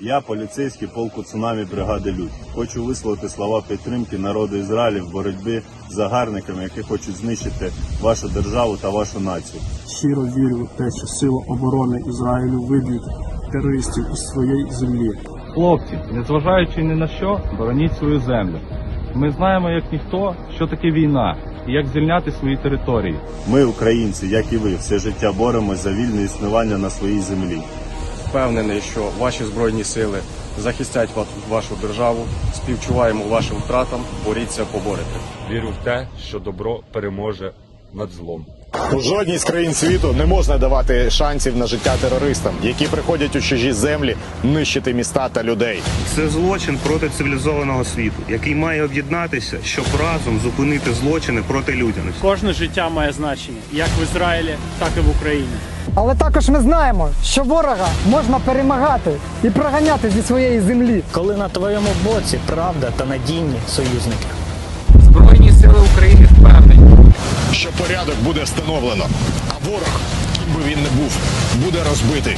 Я поліцейський полку цунамі бригади Людь. Хочу висловити слова підтримки народу Ізраїлю в боротьбі з загарбниками, які хочуть знищити вашу державу та вашу націю. Щиро вірю в те, що сили оборони Ізраїлю виб'ють терористів із своєї землі. Хлопці, незважаючи ні на що, бороніть свою землю. Ми знаємо, як ніхто, що таке війна і як звільняти свої території. Ми, українці, як і ви, все життя боремось за вільне існування на своїй землі. Впевнений, що ваші збройні сили захистять ва- вашу державу. Співчуваємо вашим втратам. Боріться, поборете. Вірю в те, що добро переможе над злом. У жодній з країн світу не можна давати шансів на життя терористам, які приходять у чужі землі нищити міста та людей. Це злочин проти цивілізованого світу, який має об'єднатися, щоб разом зупинити злочини проти людяності. Кожне життя має значення як в Ізраїлі, так і в Україні. Але також ми знаємо, що ворога можна перемагати і проганяти зі своєї землі. коли на твоєму боці правда та надійні союзники. Збройні сили України впевнені, Встановлено, а ворог, ким би він не був, буде розбитий.